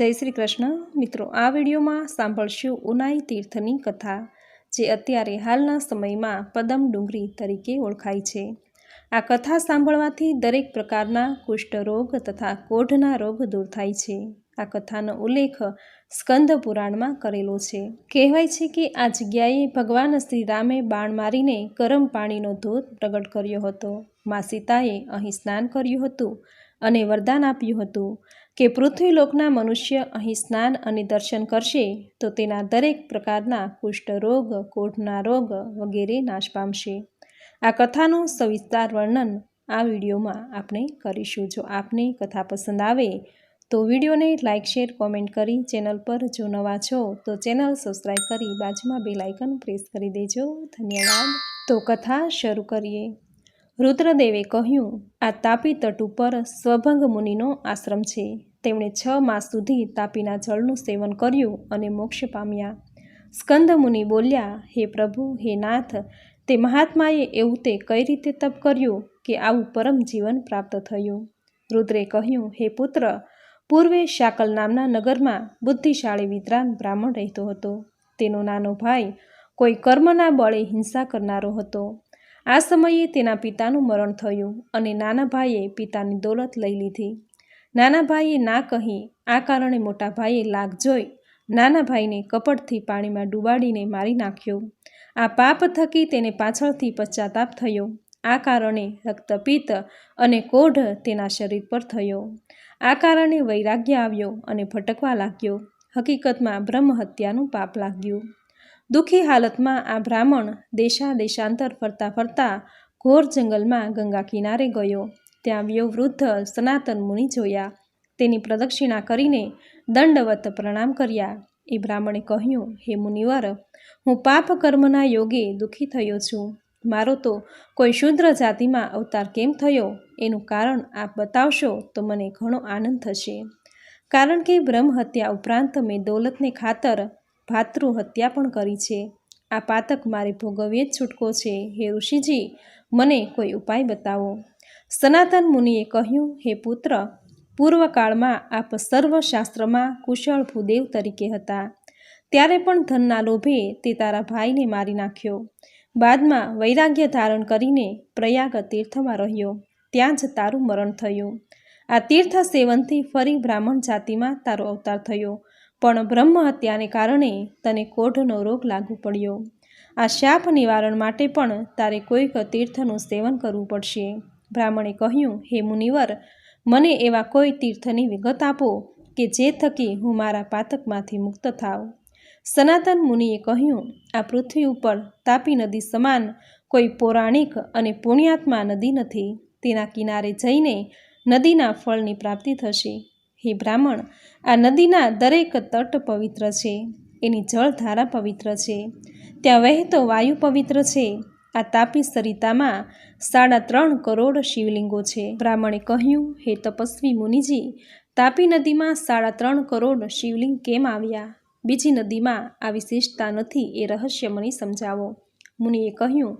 જય શ્રી કૃષ્ણ. મિત્રો, આ વિડીયોમાં સાંભળશું ઉનાઈ તીર્થની કથા, જે અત્યારે હાલના સમયમાં પદમ ડુંગરી તરીકે ઓળખાય છે. આ કથા સાંભળવાથી દરેક પ્રકારના કુષ્ઠરોગ તથા કોઢના રોગ દૂર થાય છે. આ કથાનો ઉલ્લેખ સ્કંદ પુરાણમાં કરેલો છે. કહેવાય છે કે આ જગ્યાએ ભગવાન શ્રી રામે બાણ મારીને ગરમ પાણીનો ધોધ પ્રગટ કર્યો હતો. મા સીતાએ અહીં સ્નાન કર્યું હતું અને વરદાન આપ્યું હતું. કે પૃથ્વીલોકના મનુષ્ય અહીં સ્નાન અને દર્શન કરશે, તો તેના દરેક પ્રકારના કુષ્ઠરોગ, કોઢના રોગ વગેરે નાશ પામશે. આ કથાનું સવિસ્તાર વર્ણન આ વિડીયોમાં આપણે કરીશું. જો આપને કથા પસંદ આવે, તો વિડીયોને લાઇક, શેર, કોમેન્ટ કરી ચેનલ પર જો નવા છો, તો ચેનલ સબસ્ક્રાઈબ કરી બાજુમાં બે લાઇકન પ્રેસ કરી દેજો. ધન્યવાદ. તો કથા શરૂ કરીએ. રુદ્રદેવે કહ્યું, આ તાપી તટ ઉપર સ્વભંગ મુનિનો આશ્રમ છે. તેમણે છ માસ સુધી તાપીના જળનું સેવન કર્યું અને મોક્ષ પામ્યા. સ્કંદ મુનિ બોલ્યા, હે પ્રભુ, હે નાથ, તે મહાત્માએ એવું તે કઈ રીતે તપ કર્યું કે આવું પરમ જીવન પ્રાપ્ત થયું? રુદ્રે કહ્યું, હે પુત્ર, પૂર્વે શાકલ નામના નગરમાં બુદ્ધિશાળી વિદ્રાન બ્રાહ્મણ રહેતો હતો. તેનો નાનો ભાઈ કોઈ કર્મના બળે હિંસા કરનારો હતો. આ સમયે તેના પિતાનું મરણ થયું અને નાના ભાઈએ પિતાની દોલત લઈ લીધી. નાના ભાઈએ ના કહી, આ કારણે મોટા ભાઈએ લાગ જોઈ નાના ભાઈને કપડથી પાણીમાં ડૂબાડીને મારી નાખ્યો. આ પાપ થકી તેને પાછળથી પશ્ચાતાપ થયો. આ કારણે રક્તપિત્ત અને કોઢ તેના શરીર પર થયો. આ કારણે વૈરાગ્ય આવ્યો અને ભટકવા લાગ્યો. હકીકતમાં બ્રહ્મહત્યાનું પાપ લાગ્યું. દુઃખી હાલતમાં આ બ્રાહ્મણ દેશા દેશાંતર ફરતા ફરતા ઘોર જંગલમાં ગંગા કિનારે ગયો. ત્યાં વયોવૃદ્ધ સનાતન મુનિ જોયા. તેની પ્રદક્ષિણા કરીને દંડવત પ્રણામ કર્યા. એ બ્રાહ્મણે કહ્યું, હે મુનિવર, હું પાપ કર્મના યોગે દુઃખી થયો છું. મારો તો કોઈ શુદ્ર જાતિમાં અવતાર કેમ થયો? એનું કારણ આપ બતાવશો તો મને ઘણો આનંદ થશે. કારણ કે બ્રહ્મ હત્યા ઉપરાંત મેં દોલતને ખાતર ભાતૃ હત્યા પણ કરી છે. આ પાતક મારે ભોગવીએ જ છૂટકો છે. હે ઋષિજી, મને કોઈ ઉપાય બતાવો. સનાતન મુનિએ કહ્યું, હે પુત્ર, પૂર્વકાળમાં આપ સર્વશાસ્ત્રમાં કુશળ ભૂદેવ તરીકે હતા. ત્યારે પણ ધનના લોભે તે તારા ભાઈને મારી નાખ્યો. બાદમાં વૈરાગ્ય ધારણ કરીને પ્રયાગ તીર્થમાં રહ્યો. ત્યાં જ તારું મરણ થયું. આ તીર્થ સેવનથી ફરી બ્રાહ્મણ જાતિમાં તારો અવતાર થયો. પણ બ્રહ્મ હત્યાને કારણે તને કોઢનો રોગ લાગુ પડ્યો. આ શાપ નિવારણ માટે પણ તારે કોઈક તીર્થનું સેવન કરવું પડશે. બ્રાહ્મણે કહ્યું, હે મુનિવર, મને એવા કોઈ તીર્થની વિગત આપો કે જે થકી હું મારા પાતકમાંથી મુક્ત થાવ. સનાતન મુનિએ કહ્યું, આ પૃથ્વી ઉપર તાપી નદી સમાન કોઈ પૌરાણિક અને પુણ્યાત્મા નદી નથી. તેના કિનારે જઈને નદીના ફળની પ્રાપ્તિ થશે. હે બ્રાહ્મણ, આ નદીના દરેક તટ પવિત્ર છે, એની જળધારા પવિત્ર છે, ત્યાં વહેતો વાયુ પવિત્ર છે, આ તાપી સરિતામાં સાડા ત્રણ કરોડ શિવલિંગો છે. બ્રાહ્મણે કહ્યું, હે તપસ્વી મુનિજી, તાપી નદીમાં સાડા ત્રણ કરોડ શિવલિંગ કેમ આવ્યા? બીજી નદીમાં આ વિશેષતા નથી એ રહસ્ય મને સમજાવો. મુનિએ કહ્યું,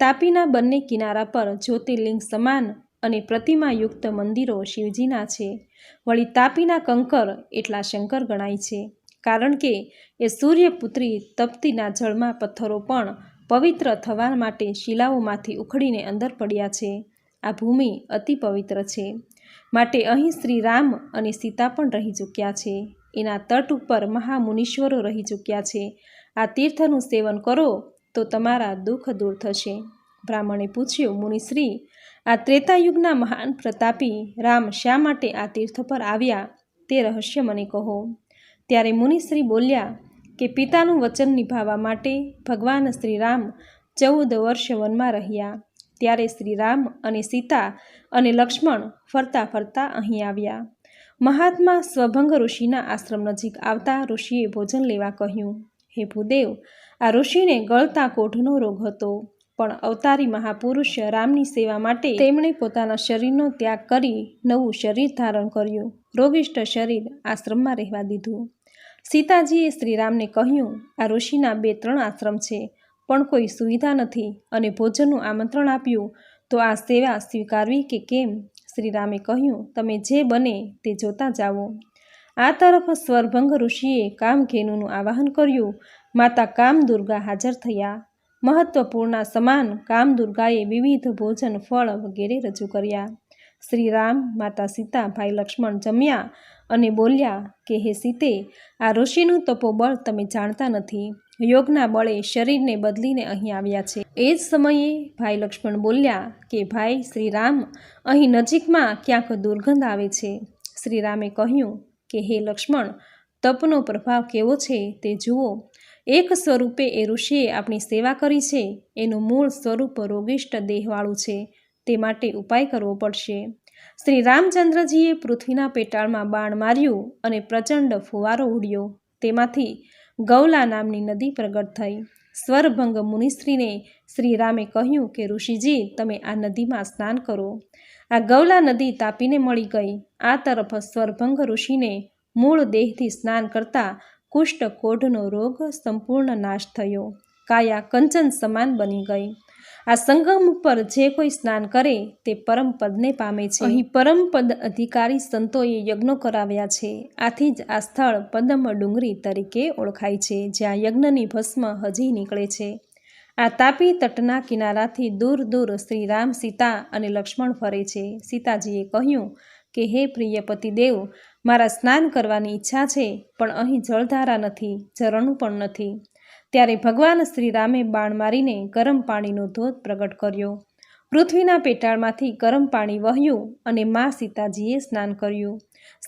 તાપીના બંને કિનારા પર જ્યોતિર્લિંગ સમાન અને પ્રતિમાયુક્ત મંદિરો શિવજીના છે. વળી તાપીના કંકર એટલા શંકર ગણાય છે. કારણ કે એ સૂર્યપુત્રી તપતીના જળમાં પથ્થરો પણ પવિત્ર થવા માટે શિલાઓમાંથી ઉખડીને અંદર પડ્યા છે. આ ભૂમિ અતિ પવિત્ર છે. માટે અહીં શ્રી રામ અને સીતા પણ રહી ચૂક્યા છે. એના તટ ઉપર મહામુનીશ્વરો રહી ચૂક્યા છે. આ તીર્થનું સેવન કરો તો તમારા દુઃખ દૂર થશે. બ્રાહ્મણે પૂછ્યું, મુનિશ્રી, આ ત્રેતાયુગના મહાન પ્રતાપી રામ શા માટે આ તીર્થ પર આવ્યા? તે રહસ્ય મને કહો. ત્યારે મુનિશ્રી બોલ્યા કે પિતાનું વચન નિભાવવા માટે ભગવાન શ્રી રામ ચૌદ વર્ષ વનમાં રહ્યા. ત્યારે શ્રી રામ અને સીતા અને લક્ષ્મણ ફરતા ફરતા અહીં આવ્યા. મહાત્મા સ્વભંગ ઋષિના આશ્રમ નજીક આવતા ઋષિએ ભોજન લેવા કહ્યું, હે ભૂદેવ, આ ઋષિને ગળતા કોઢનો રોગ હતો. પણ અવતારી મહાપુરુષ રામની સેવા માટે તેમણે પોતાના શરીરનો ત્યાગ કરી નવું શરીર ધારણ કર્યું. રોગિષ્ઠ શરીર આશ્રમમાં રહેવા દીધું. સીતાજીએ શ્રીરામને કહ્યું, આ ઋષિના બે ત્રણ આશ્રમ છે, પણ કોઈ સુવિધા નથી અને ભોજનનું આમંત્રણ આપ્યું, તો આ સેવા સ્વીકારવી કે કેમ? શ્રીરામે કહ્યું, તમે જે બને તે જોતા જાઓ. આ તરફ સ્વરભંગ ઋષિએ કામધેનુનું આવાહન કર્યું. માતા કામદુર્ગા હાજર થયા. મહત્વપૂર્ણ સમાન કામદુર્ગાએ વિવિધ ભોજન ફળ વગેરે રજૂ કર્યા. શ્રી રામ માતા સીતા, ભાઈ લક્ષ્મણ જમ્યા અને બોલ્યા કે, હે સીતે, આ ઋષિનું તપોબળ તમે જાણતા નથી. યોગના બળે શરીરને બદલીને અહીં આવ્યા છે. એ જ સમયે ભાઈ લક્ષ્મણ બોલ્યા કે, ભાઈ શ્રી રામ અહીં નજીકમાં ક્યાંક દુર્ગંધ આવે છે. શ્રી રામે કહ્યું કે, હે લક્ષ્મણ, તપનો પ્રભાવ કેવો છે તે જુઓ. એક સ્વરૂપે એ ઋષિએ આપણી સેવા કરી છે, એનું મૂળ સ્વરૂપ રોગિષ્ટ દેહવાળું છે, તે માટે ઉપાય કરવો પડશે. શ્રી રામચંદ્રજીએ પૃથ્વીના પેટાળમાં બાણ માર્યું અને પ્રચંડ ફુવારો ઉડ્યો. તેમાંથી ગૌલા નામની નદી પ્રગટ થઈ. સ્વરભંગ મુનિશ્રીને શ્રી રામે કહ્યું કે, ઋષિજી, તમે આ નદીમાં સ્નાન કરો. આ ગૌલા નદી તાપીને મળી ગઈ. આ તરફ સ્વરભંગ ઋષિને મૂળ દેહથી સ્નાન કરતા કુષ્ઠ કોઢનો રોગ સંપૂર્ણ નાશ થયો. કાયા કંચન સમાન બની ગઈ. આ સંગમ ઉપર જે કોઈ સ્નાન કરે તે પરમપદને પામે છે. અહીં પરમપદ અધિકારી સંતોએ યજ્ઞો કરાવ્યા છે. આથી જ આ સ્થળ પદમ ડુંગરી તરીકે ઓળખાય છે, જ્યાં યજ્ઞની ભસ્મ હજી નીકળે છે. આ તાપી તટના કિનારાથી દૂર દૂર શ્રી રામ સીતા અને લક્ષ્મણ ફરે છે. સીતાજીએ કહ્યું કે, હે પ્રિય પતિદેવ મારા સ્નાન કરવાની ઈચ્છા છે, પણ અહીં જળધારા નથી, ઝરણું પણ નથી. ત્યારે ભગવાન શ્રીરામે બાણ મારીને ગરમ પાણીનો ધોધ પ્રગટ કર્યો. પૃથ્વીના પેટાળમાંથી ગરમ પાણી વહ્યું અને મા સીતાજીએ સ્નાન કર્યું.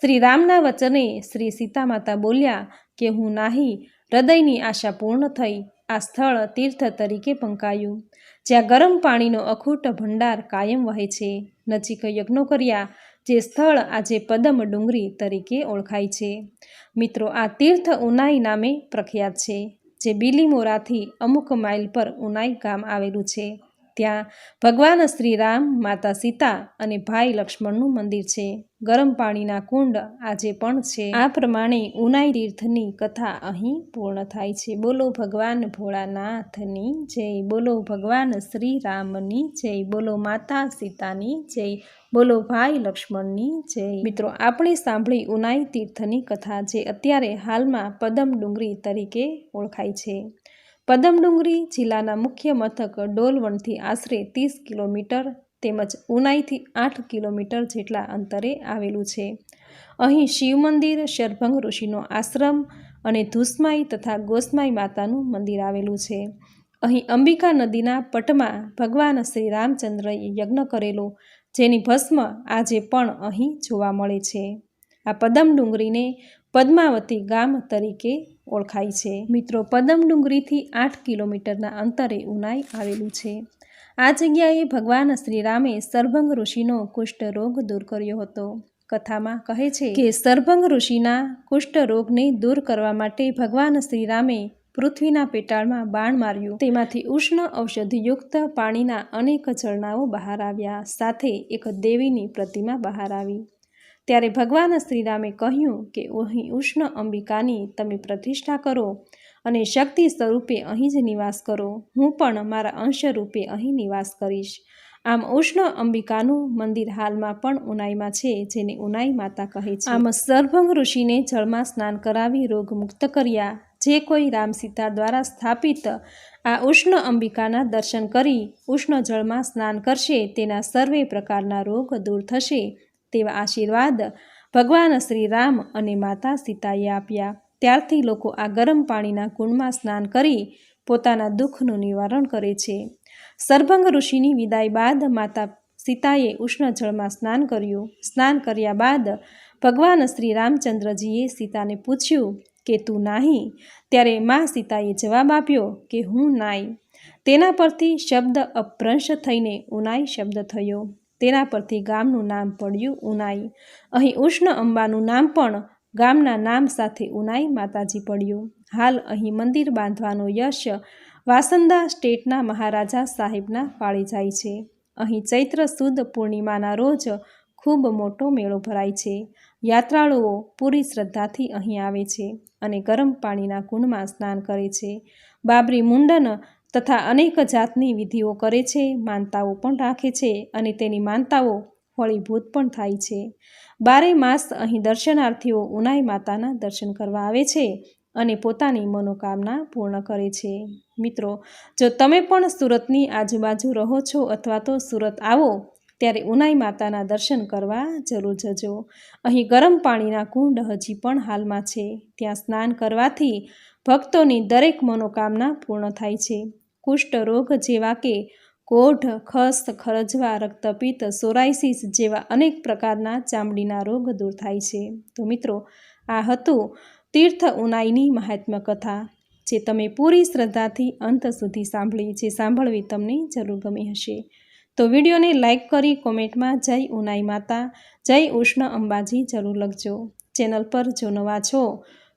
શ્રી રામના વચને શ્રી સીતા માતા બોલ્યા કે હું નાહી, હૃદયની આશા પૂર્ણ થઈ, આ સ્થળ તીર્થ તરીકે પંકાયું, જ્યાં ગરમ પાણીનો અખૂટ ભંડાર કાયમ વહે છે. નજીક યજ્ઞો કર્યા, જે સ્થળ આજે પદમ ડુંગરી તરીકે ઓળખાય છે. મિત્રો, આ તીર્થ ઉનાઈ નામે પ્રખ્યાત છે, જે બિલીમોરાથી અમુક માઇલ પર ઉનાઈ ગામ આવેલું છે. ત્યાં ભગવાન શ્રી રામ, માતા સીતા અને ભાઈ લક્ષ્મણનું મંદિર છે. ગરમ પાણીના કુંડ આજે પણ છે. આ પ્રમાણે ઉનાઈ તીર્થની કથા અહીં પૂર્ણ થાય છે. બોલો ભગવાન ભોળાનાથની જય. બોલો ભગવાન શ્રી રામની જય. બોલો માતા સીતાની જય. બોલો ભાઈ લક્ષ્મણની જય. મિત્રો, આપણે સાંભળી ઉનાઈ તીર્થની કથા જે અત્યારે હાલમાં પદમ ડુંગરી તરીકે ઓળખાય છે. પદમ ડુંગરી જિલ્લાના મુખ્ય મથક ડોલવણથી આશરે ત્રીસ કિલોમીટર તેમજ ઉનાઈથી આઠ કિલોમીટર જેટલા અંતરે આવેલું છે. અહીં શિવ મંદિર, શરભંગ ઋષિનો આશ્રમ અને ધુસ્માઈ તથા ગોસ્માઈ માતાનું મંદિર આવેલું છે. અહીં અંબિકા નદીના પટમાં ભગવાન શ્રી રામચંદ્રએ યજ્ઞ કરેલો, જેની ભસ્મ આજે પણ અહીં જોવા મળે છે. આ પદમ ડુંગરીને પદ્માવતી ગામ તરીકે ઓળખાય છે. મિત્રો, પદમ ડુંગરીથી આઠ કિલોમીટરના અંતરે ઉનાઈ આવેલું છે. આ જગ્યાએ ભગવાન શ્રીરામે સરભંગ ઋષિનો કુષ્ઠ રોગ દૂર કર્યો હતો. કથામાં કહે છે કે, સરભંગ ઋષિના કુષ્ઠ રોગને દૂર કરવા માટે ભગવાન શ્રીરામે પૃથ્વીના પેટાળમાં બાણ માર્યું. તેમાંથી ઉષ્ણ ઔષધિયુક્ત પાણીના અનેક ઝરણાઓ બહાર આવ્યા. સાથે એક દેવીની પ્રતિમા બહાર આવી. ત્યારે ભગવાન શ્રીરામે કહ્યું કે અહીં ઉષ્ણ અંબિકાની તમે પ્રતિષ્ઠા કરો અને શક્તિ સ્વરૂપે અહીં જ નિવાસ કરો. હું પણ મારા અંશ રૂપે અહીં નિવાસ કરીશ. આમ ઉષ્ણ અંબિકાનું મંદિર હાલમાં પણ ઉનાઈમાં છે, જેને ઉનાઈ માતા કહે છે. આમ સર્ભંગ ઋષિને જળમાં સ્નાન કરાવી રોગ મુક્ત કર્યા. જે કોઈ રામ સીતા દ્વારા સ્થાપિત આ ઉષ્ણ અંબિકાના દર્શન કરી ઉષ્ણ જળમાં સ્નાન કરશે, તેના સર્વે પ્રકારના રોગ દૂર થશે. તેવા આશીર્વાદ ભગવાન શ્રી રામ અને માતા સીતાએ આપ્યા. ત્યારથી લોકો આ ગરમ પાણીના કુંડમાં સ્નાન કરી પોતાના દુઃખનું નિવારણ કરે છે. સરભંગ ઋષિની વિદાય બાદ માતા સીતાએ ઉષ્ણ જળમાં સ્નાન કર્યું. સ્નાન કર્યા બાદ ભગવાન શ્રી રામચંદ્રજીએ સીતાને પૂછ્યું કે, તું નાહી? ત્યારે મા સીતાએ જવાબ આપ્યો કે, હું નાઈ. તેના પરથી શબ્દ અપ્રંશ થઈને ઉનાઈ શબ્દ થયો. તેના પરથી ગામનું નામ પડ્યું ઉનાઈ. અહીં ઉષ્ણ અંબાનું નામ પણ ગામના નામ સાથે ઉનાઈ માતાજી પડ્યું. હાલ અહીં મંદિર બાંધવાનો યશ વાસંદા સ્ટેટના મહારાજા સાહેબના પાળી જાય છે. અહીં ચૈત્ર સુદ પૂર્ણિમાના રોજ ખૂબ મોટો મેળો ભરાય છે. યાત્રાળુઓ પૂરી શ્રદ્ધાથી અહીં આવે છે અને ગરમ પાણીના કુંડમાં સ્નાન કરે છે. બાબરી મુંડન તથા અનેક જાતની વિધિઓ કરે છે, માનતાઓ પણ રાખે છે અને તેની માનતાઓ ફળીભૂત પણ થાય છે. બારે માસ અહીં દર્શનાર્થીઓ ઉનાઈ માતાના દર્શન કરવા આવે છે અને પોતાની મનોકામના પૂર્ણ કરે છે. મિત્રો, જો તમે પણ સુરતની આજુબાજુ રહો છો અથવા તો સુરત આવો, ત્યારે ઉનાઈ માતાના દર્શન કરવા જરૂર જજો. અહીં ગરમ પાણીના કુંડ હજી પણ હાલમાં છે. ત્યાં સ્નાન કરવાથી ભક્તોની દરેક મનોકામના પૂર્ણ થાય છે. કુષ્ઠ રોગ જેવા કે કોઢ ખસ ખરજવા, રક્તપિત્ત સોરાઇસિસ જેવા અનેક પ્રકારના ચામડીના રોગ દૂર થાય છે. તો મિત્રો, આ હતું તીર્થ ઉનાઈની મહાત્મ્ય કથા, જે તમે પૂરી શ્રદ્ધાથી અંત સુધી સાંભળી, જે સાંભળવી તમને જરૂર ગમી હશે. તો વિડીયોને લાઇક કરી કોમેન્ટમાં જય ઉનાઈ માતા, જય ઉષ્ણ અંબાજી જરૂર લખજો. ચેનલ પર જો નવા છો